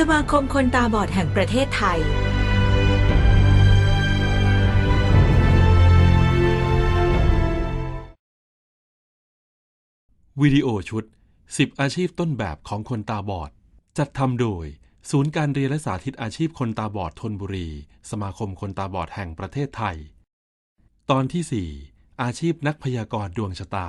สมาคมคนตาบอดแห่งประเทศไทย วิดีโอชุด 10 อาชีพต้นแบบของคนตาบอด จัดทำโดย ศูนย์การเรียนและสาธิตอาชีพคนตาบอดทนบุรี สมาคมคนตาบอดแห่งประเทศไทย ตอนที่ 4 อาชีพนักพยากรณ์ดวงชะตา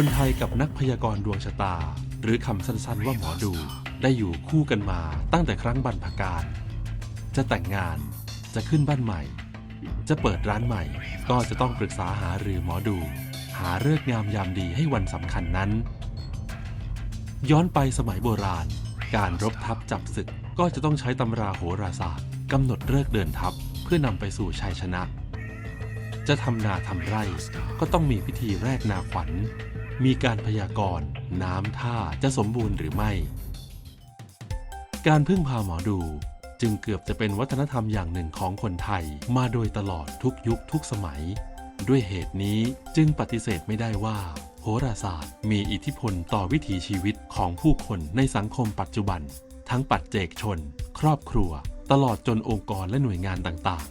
คนไทยกับนักพยากรณ์ดวงชะตา หรือคำสั้นๆว่าหมอดู ได้อยู่คู่กันมาตั้งแต่ครั้งบรรพการจะแต่งงานจะขึ้นบ้านใหม่ จะเปิดร้านใหม่ ก็จะต้องปรึกษาหารือหมอดู หาเลิกงามยามดีให้วันสำคัญนั้น ย้อนไปสมัยโบราณ การรบทัพจับศึกก็จะต้องใช้ตำราโหราศาสตร์กำหนดเลิกเดินทัพเพื่อนำไปสู่ชัยชนะ จะทำนาทำไร่ก็ต้องมีพิธีแรกนาขวัญ มีการพยากรณ์น้ำท่าจะสมบูรณ์หรือไม่ การพึ่งพาหมอดูจึงเกือบจะเป็นวัฒนธรรมอย่างหนึ่งของคนไทย มาโดยตลอดทุกยุคทุกสมัย ด้วยเหตุนี้จึงปฏิเสธไม่ได้ว่า โหราศาสตร์มีอิทธิพลต่อวิถีชีวิตของผู้คนในสังคมปัจจุบัน ทั้งปัจเจกชน ครอบครัว ตลอดจนองค์กรและหน่วยงานต่าง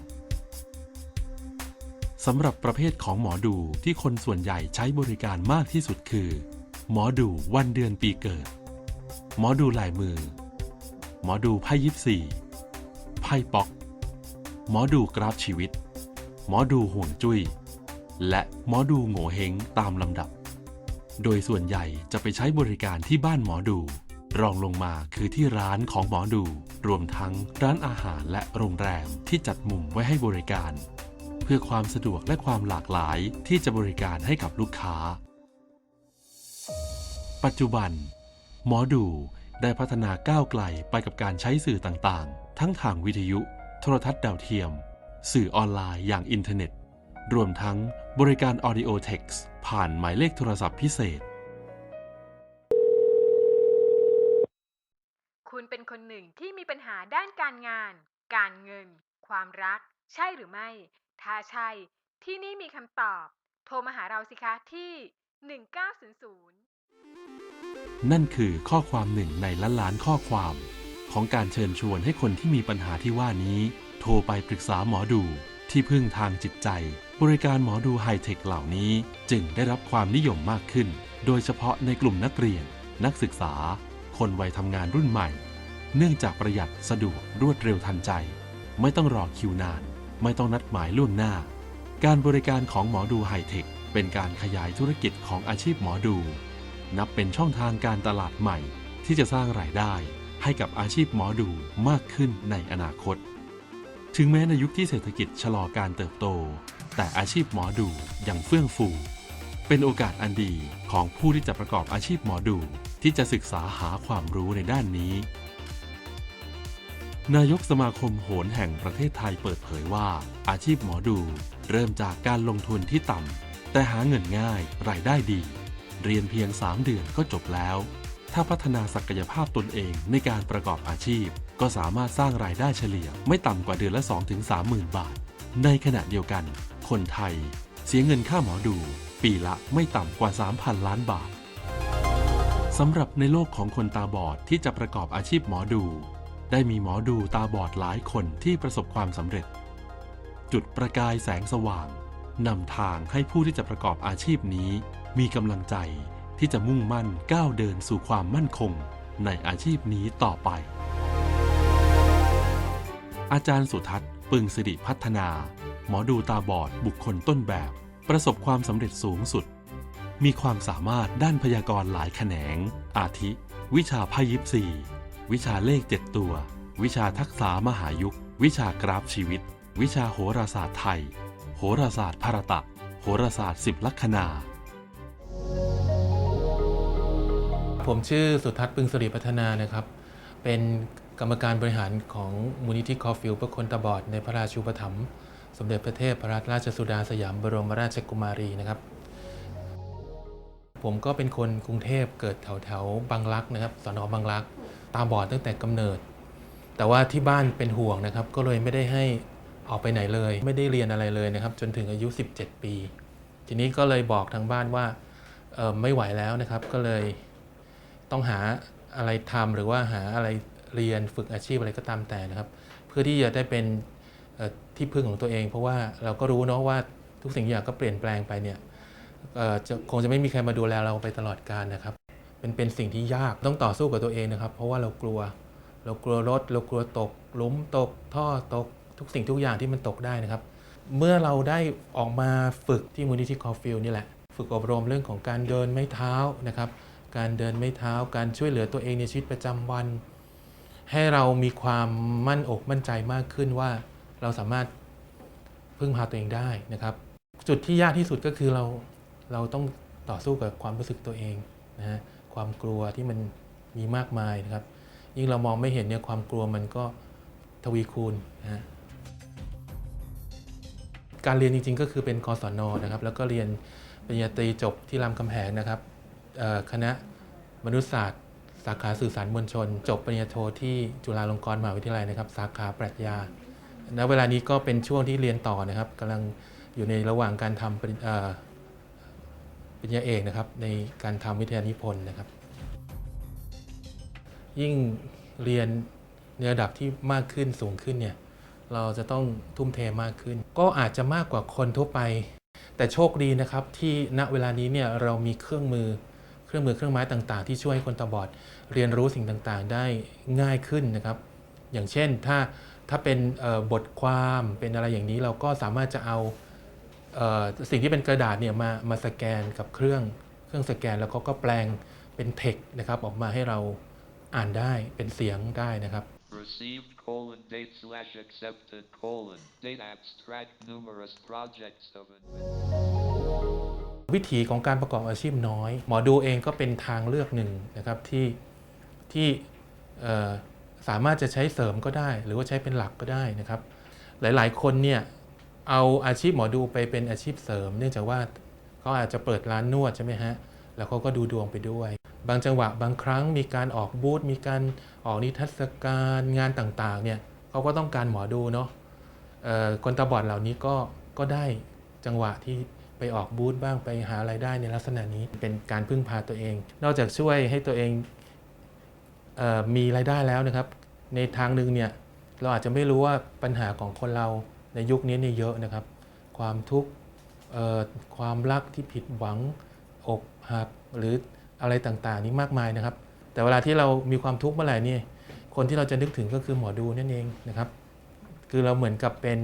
สำหรับประเภทของหมอดูที่คนส่วนใหญ่ใช้บริการมากที่สุดคือ หมอดูวันเดือนปีเกิด หมอดูลายมือ หมอดูไพ่ยิปซีไพ่ป๊อก หมอดูกราฟชีวิต หมอดูห่วงจุย้ย และหมอดูโง่เฮงตามลำดับ โดยส่วนใหญ่จะไปใช้บริการที่บ้านหมอดู รองลงมาคือที่ร้านของหมอดู รวมทั้งร้านอาหารและโรงแรมที่จัดมุมไว้ให้บริการ เพื่อความสะดวกและความหลากหลายที่จะบริการให้กับลูกค้า ปัจจุบัน หมอดูได้พัฒนาก้าวไกลไปกับการใช้สื่อต่างๆ ทั้งทางวิทยุ โทรทัศน์ดาวเทียม สื่อออนไลน์อย่างอินเทอร์เน็ต รวมทั้งบริการ Audio Text ผ่านหมายเลขโทรศัพท์พิเศษ คุณเป็นคนหนึ่งที่มีปัญหาด้านการงาน การเงิน ความรัก ใช่หรือไม่ ถ้าใช่ ที่นี่มีคำตอบ โทรมาหาเราสิคะที่ 1900 นั่นคือข้อความหนึ่งในล้านล้านข้อความ ของการเชิญชวนให้คนที่มีปัญหาที่ว่านี้ โทรไปปรึกษาหมอดูที่พึ่งทางจิตใจ บริการหมอดูไฮเทคเหล่านี้จึงได้รับความนิยมมากขึ้น โดยเฉพาะในกลุ่มนักเรียน นักศึกษา คนวัยทำงานรุ่นใหม่ เนื่องจากประหยัดสะดวกรวดเร็วทันใจ ไม่ต้องรอคิวนาน ไม่ต้องนัดหมายล่วงหน้า การบริการของหมอดูไฮเทคเป็นการขยายธุรกิจของอาชีพหมอดู นับเป็นช่องทางการตลาดใหม่ ที่จะสร้างรายได้ให้กับอาชีพหมอดูมากขึ้นในอนาคต ถึงแม้ในยุคที่เศรษฐกิจชะลอการเติบโต แต่อาชีพหมอดูยังเฟื่องฟู เป็นโอกาสอันดีของผู้ที่จะประกอบอาชีพหมอดูที่จะศึกษาหาความรู้ในด้านนี้ นายกสมาคมโหรแห่งประเทศไทยเปิดเผยว่า อาชีพหมอดู เริ่มจากการลงทุนที่ต่ำแต่หาเงินง่ายรายได้ดี เรียนเพียง 3 เดือนก็จบแล้ว ถ้าพัฒนาศักยภาพตนเองในการประกอบอาชีพ ก็สามารถสร้างรายได้เฉลี่ยไม่ต่ำกว่าเดือนละ 2-3 หมื่นบาท ในขณะเดียวกัน คนไทย เสียเงินค่าหมอดู ปีละไม่ต่ำกว่า 3,000 ล้านบาทสำหรับในโลกของคนตาบอดที่จะประกอบอาชีพหมอดู ได้มีหมอดูตาบอดหลายคนที่ประสบความสำเร็จ จุดประกายแสงสว่างนำทางให้ผู้ที่จะประกอบอาชีพนี้ มีกำลังใจที่จะมุ่งมั่นก้าวเดินสู่ความมั่นคง ในอาชีพนี้ต่อไป อาจารย์สุทัศน์ ปึงสิริพัฒนา หมอดูตาบอดบุคคลต้นแบบ ประสบความสำเร็จสูงสุด มีความสามารถด้านพยากรณ์หลายแขนง อาทิ วิชาไพยิปซี วิชาเลขเจ็ดตัว วิชาทักษะมหายุค วิชากราฟชีวิต วิชาโหราศาสตร์ไทย โหราศาสตร์ภารตะ โหราศาสตร์สิบลัคนาผมชื่อสุทัศน์ปึงสิริพัฒนานะครับ เป็นกรรมการบริหารของมูลนิธิคอฟิลเพื่อคนตาบอดในพระราชูปถัมภ์สมเด็จพระเทพรัตนราชสุดาสยามบรมราชกุมารีนะครับ ผมก็เป็นคนกรุงเทพเกิดแถวแถวบางรักนะครับสอนอบางรัก ตาบอดตั้งแต่กำเนิด แต่ว่าที่บ้านเป็นห่วงนะครับ ก็เลยไม่ได้ให้ออกไปไหนเลย ไม่ได้เรียนอะไรเลยนะครับ จนถึงอายุ 17 ปี ทีนี้ก็เลยบอกทางบ้านว่าไม่ไหวแล้วนะครับ ก็เลยต้องหาอะไรทำหรือว่าหาอะไรเรียนฝึกอาชีพอะไรก็ตามแต่นะครับ เพื่อที่จะได้เป็นที่พึ่งของตัวเอง เพราะว่าเราก็รู้เนาะว่าทุกสิ่งอย่างก็เปลี่ยนแปลงไปเนี่ยคงจะไม่มีใครมาดูแลเราไปตลอดกาลนะครับ เป็นเป็นสิ่งที่ยากต้องต่อสู้กับตัวเองนะครับ เพราะว่าเรากลัว เรากลัวรถ เรากลัวตกหลุมตก ท่อตก ทุกสิ่งทุกอย่างที่มันตกได้นะครับ เมื่อเราได้ออกมาฝึกที่มูลนิธิคอฟิลนี่แหละ ฝึกอบรมเรื่องของการเดินไม่เท้านะครับ การเดินไม่เท้า การช่วยเหลือตัวเองในชีวิตประจำวัน ให้เรามีความมั่นอกมั่นใจมากขึ้นว่าเราสามารถพึ่งพาตัวเองได้นะครับ จุดที่ยากที่สุดก็คือเราเราต้องต่อสู้กับความรู้สึกตัวเองนะฮะ ความกลัวที่มันมีมากมายนะครับ ยิ่งเรามองไม่เห็นเนี่ยความกลัวมันก็ทวีคูณนะฮะการเรียนจริงๆ ก็คือเป็นกศนนะครับ แล้วก็เรียนปริญญาตรีจบที่รามคำแหงนะครับคณะมนุษยศาสตร์ สาขาสื่อสารมวลชน จบปริญญาโทที่จุฬาลงกรณ์มหาวิทยาลัยนะครับ สาขาปรัชญาณเวลานี้ก็เป็นช่วงที่เรียนต่อนะครับกำลังอยู่ในระหว่างการทำ ริญเปริญาเอกนะครับในการทำวิทยานิพนธ์นะครับ ยิ่งเรียนในระดับที่มากขึ้นสูงขึ้นเนี่ยเราจะต้องทุ่มเทมากขึ้น ก็อาจจะมากกว่าคนทั่วไป แต่โชคดีนะครับที่ณเวลานี้เนี่ยเรามีเครื่องมือเครื่องมือเครื่องไม้ต่าง ๆ ที่ช่วยให้คนตาบอดเรียนรู้สิ่งต่างๆ ได้ง่ายขึ้นนะครับ อย่างเช่นถ้าถ้าเป็นบทความเป็นอะไรอย่างนี้เราก็สามารถจะเอา สิ่งที่เป็นกระดาษเนี่ยมามาสแกนกับเครื่องเครื่องสแกนแล้วก็ก็แปลงเป็นเทคนะครับออกมาให้เราอ่านได้เป็นเสียงได้นะครับ Received colon date slash accepted colon date abstract numerous projects of admin. วิถีของการประกอบอาชีพน้อย หมอดูเองก็เป็นทางเลือกหนึ่งนะครับที่ที่เอ่อสามารถจะใช้เสริมก็ได้ หรือว่าใช้เป็นหลักก็ได้นะครับ หลายๆ คนเนี่ย เอาอาชีพหมอดูไปเป็นอาชีพเสริม เนื่องจากว่าเขาอาจจะเปิดร้านนวดใช่ไหมฮะ แล้วเขาก็ดูดวงไปด้วย บางจังหวะบางครั้งมีการออกบูธมีการออกนิทรรศการงานต่างๆเนี่ยเขาก็ต้องการหมอดูเนาะคนตาบอดเหล่านี้ก็ก็ได้จังหวะที่ไปออกบูธบ้างไปหารายได้ในลักษณะนี้เป็นการพึ่งพาตัวเอง นอกจากช่วยให้ตัวเองเออมีรายได้แล้วนะครับ ในทางหนึ่งเนี่ยเราอาจจะไม่รู้ว่าปัญหาของคนเรา ในยุคนี้นี่เยอะนะครับ ความทุกข์ความรักที่ผิดหวังอกหักหรืออะไรต่างๆ นี้มากมายนะครับ แต่เวลาที่เรามีความทุกข์เมื่อไหร่นี่คนที่เราจะนึกถึงก็คือหมอดูนั่นเองนะครับ คือเราเหมือนกับเป็น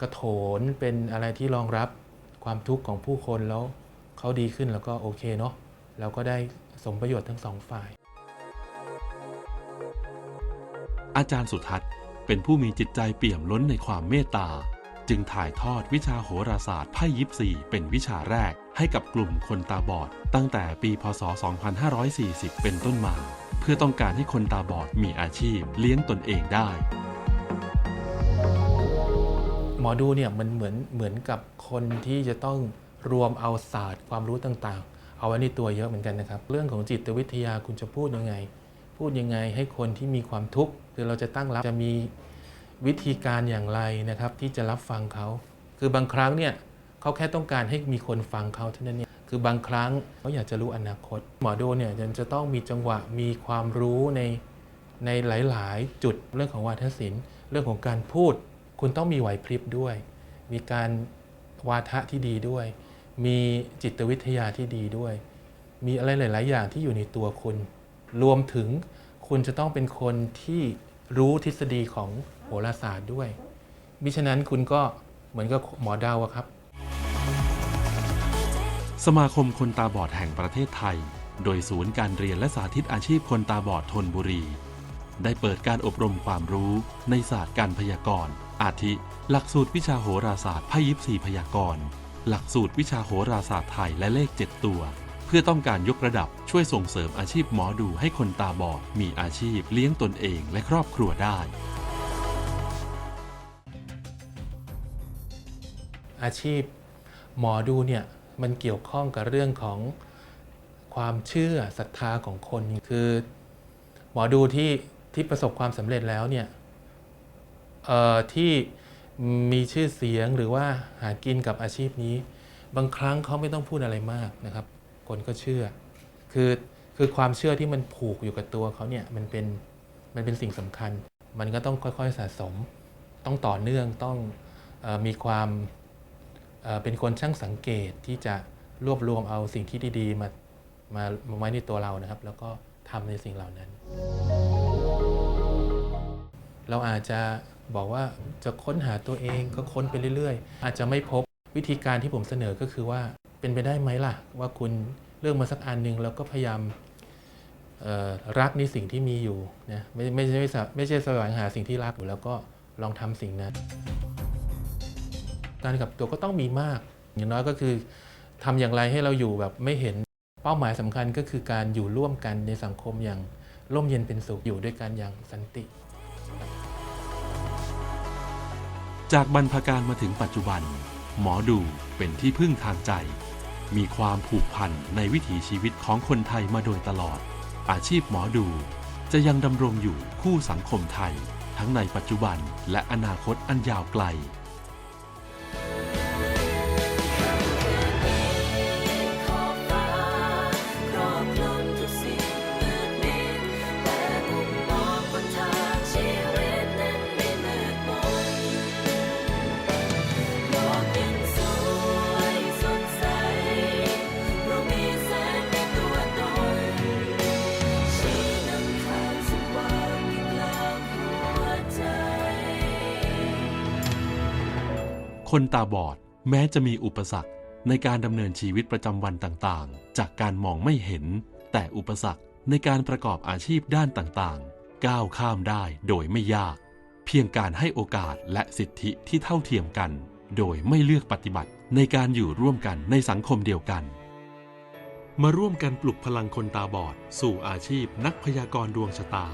กระโถนเป็นอะไรที่รองรับความทุกข์ของผู้คนแล้วเขาดีขึ้นแล้วก็โอเคเนาะเราก็ได้สมประโยชน์ทั้งสองฝ่าย อาจารย์สุทัศน์ เป็นผู้มีจิตใจเปี่ยมล้นในความเมตตา จึงถ่ายทอดวิชาโหราศาสตร์ไพ่ยิปซีเป็นวิชาแรกให้กับกลุ่มคนตาบอด ตั้งแต่ปีพศ 2540 เป็นต้นมา เพื่อต้องการให้คนตาบอดมีอาชีพเลี้ยงตนเองได้ หมอดูเนี่ยมันเหมือนเหมือนกับคนที่จะต้องรวมเอาศาสตร์ความรู้ต่างๆ เอาไว้ในตัวเยอะเหมือนกันนะครับ เรื่องของจิตวิทยาคุณจะพูดยังไง พูดยังไงให้คนที่มีความทุกข์คือเราจะตั้งรับจะมี วิธีการอย่างไรนะครับที่จะรับฟังเขา คือบางครั้งเนี่ยเขาแค่ต้องการให้มีคนฟังเขาเท่านั้นเนี่ยคือบางครั้งเขาอยากจะรู้อนาคต หมอดูเนี่ยจะต้องมีจังหวะมีความรู้ในในหลาย ๆ จุดเรื่องของวาทศิลป์ เรื่องของการพูด คุณต้องมีไหวพริบด้วย มีการวาทะที่ดีด้วย มีจิตวิทยาที่ดีด้วย มีอะไรหลาย ๆ อย่างที่อยู่ในตัวคุณ รวมถึงคุณจะต้องเป็นคนที่รู้ทฤษฎีของ โหราศาสตร์ด้วย มิฉะนั้นคุณก็เหมือนกับหมอดาวครับ สมาคมคนตาบอดแห่งประเทศไทย โดยศูนย์การเรียนและสาธิตอาชีพคนตาบอดทนบุรี ได้เปิดการอบรมความรู้ในศาสตร์การพยากรณ์ อาทิ หลักสูตรวิชาโหราศาสตร์ไพ่ยิปซีพยากรณ์ หลักสูตรวิชาโหราศาสตร์ไทยและเลข 7 ตัว เพื่อต้องการยกระดับช่วยส่งเสริมอาชีพหมอดูให้คนตาบอดมีอาชีพเลี้ยงตนเองและครอบครัวได้ อาชีพ หมอดูเนี่ยมันเกี่ยวข้องกับเรื่องของความเชื่อศรัทธาของคนคือ หมอดูที่ที่ประสบความสำเร็จแล้วเนี่ยเอ่อที่มีชื่อเสียงหรือว่าหากินกับอาชีพนี้ บางครั้งเขาไม่ต้องพูดอะไรมากนะครับ คนก็เชื่อ คือคือความเชื่อที่มันผูกอยู่กับตัวเขาเนี่ยมันเป็นมันเป็นสิ่งสำคัญ มันก็ต้องค่อยๆสะสม ต้องต่อเนื่องต้องออมีความ เป็นคนช่างสังเกตที่จะรวบรวมเอาสิ่งที่ดีๆ มามามาไว้ในตัวเรานะครับ แล้วก็ทำในสิ่งเหล่านั้น เราอาจจะบอกว่าจะค้นหาตัวเองก็ค้นไปเรื่อยๆ อาจจะไม่พบวิธีการที่ผมเสนอก็คือว่าเป็นไปได้ไหมล่ะ ว่าคุณเลือกมาสักอันหนึ่งแล้วก็พยายามรักในสิ่งที่มีอยู่นะไม่ไม่ใช่ไม่ใช่ไม่ใช่แสวงหาสิ่งที่รักอยู่แล้วก็ลองทำสิ่งนั้น การกับตัวก็ต้องมีมาก อย่างน้อยก็คือทำอย่างไรให้เราอยู่แบบไม่เห็นเป้าหมายสำคัญก็คือการอยู่ร่วมกันในสังคมอย่างร่มเย็นเป็นสุขอยู่ด้วยกันอย่างสันติ จากบรรพการมาถึงปัจจุบัน หมอดูเป็นที่พึ่งทางใจ มีความผูกพันในวิถีชีวิตของคนไทยมาโดยตลอด อาชีพหมอดูจะยังดำรงอยู่คู่สังคมไทย ทั้งในปัจจุบันและอนาคตอันยาวไกล คนตาบอดแม้จะมีอุปสรรคในการดำเนินชีวิตประจำวันต่างๆ จากการมองไม่เห็น แต่อุปสรรคในการประกอบอาชีพด้านต่างๆ ก้าวข้ามได้โดยไม่ยาก เพียงการให้โอกาสและสิทธิที่เท่าเทียมกัน โดยไม่เลือกปฏิบัติในการอยู่ร่วมกันในสังคมเดียวกัน มาร่วมกันปลุกพลังคนตาบอด สู่อาชีพนักพยากรณ์ดวงชะตา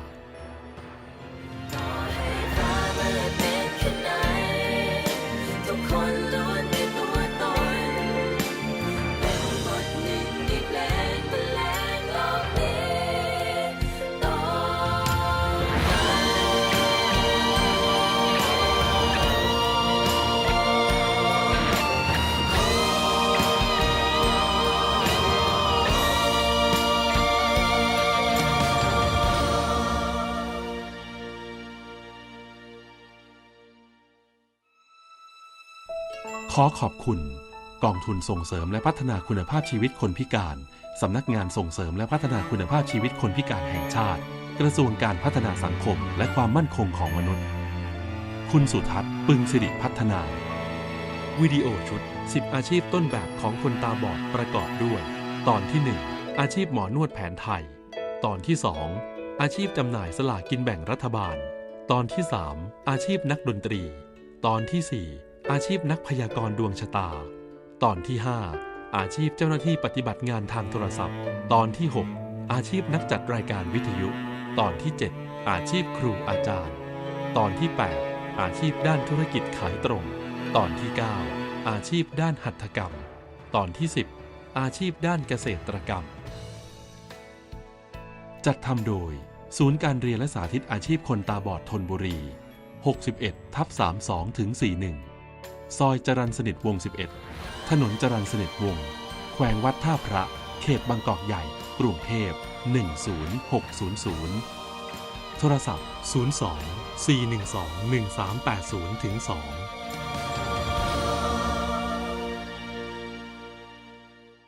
ขอขอบคุณ กองทุนส่งเสริมและพัฒนาคุณภาพชีวิตคนพิการ สำนักงานส่งเสริมและพัฒนาคุณภาพชีวิตคนพิการแห่งชาติ กระทรวงการพัฒนาสังคมและความมั่นคงของมนุษย์ คุณสุทัศน์ปึงสิริพัฒนา วิดีโอชุด 10 อาชีพต้นแบบของคนตาบอดประกอบด้วย ตอนที่ 1 อาชีพหมอนวดแผนไทย ตอนที่ 2 อาชีพจำหน่ายสลากกินแบ่งรัฐบาล ตอนที่ 3 อาชีพนักดนตรี ตอนที่ 4 อาชีพนักพยากรณ์ดวงชะตา ตอนที่ 5 อาชีพเจ้าหน้าที่ปฏิบัติงานทางโทรศัพท์ ตอนที่ 6 อาชีพนักจัดรายการวิทยุ ตอนที่ 7 อาชีพครูอาจารย์ ตอนที่ 8 อาชีพด้านธุรกิจขายตรง ตอนที่ 9 อาชีพด้านหัตถกรรม ตอนที่ 10 อาชีพด้านเกษตรกรรม จัดทำโดย ศูนย์การเรียนและสาธิตอาชีพคนตาบอดทนบุรี 61ทับ32ถึง41 ซอยจรันสนิทวง 11 ถนนจรันสนิทวง แขวงวัดท่าพระ เขตบางกอกใหญ่ กรุงเทพ 10600 โทรศัพท์ 02 412 1380 2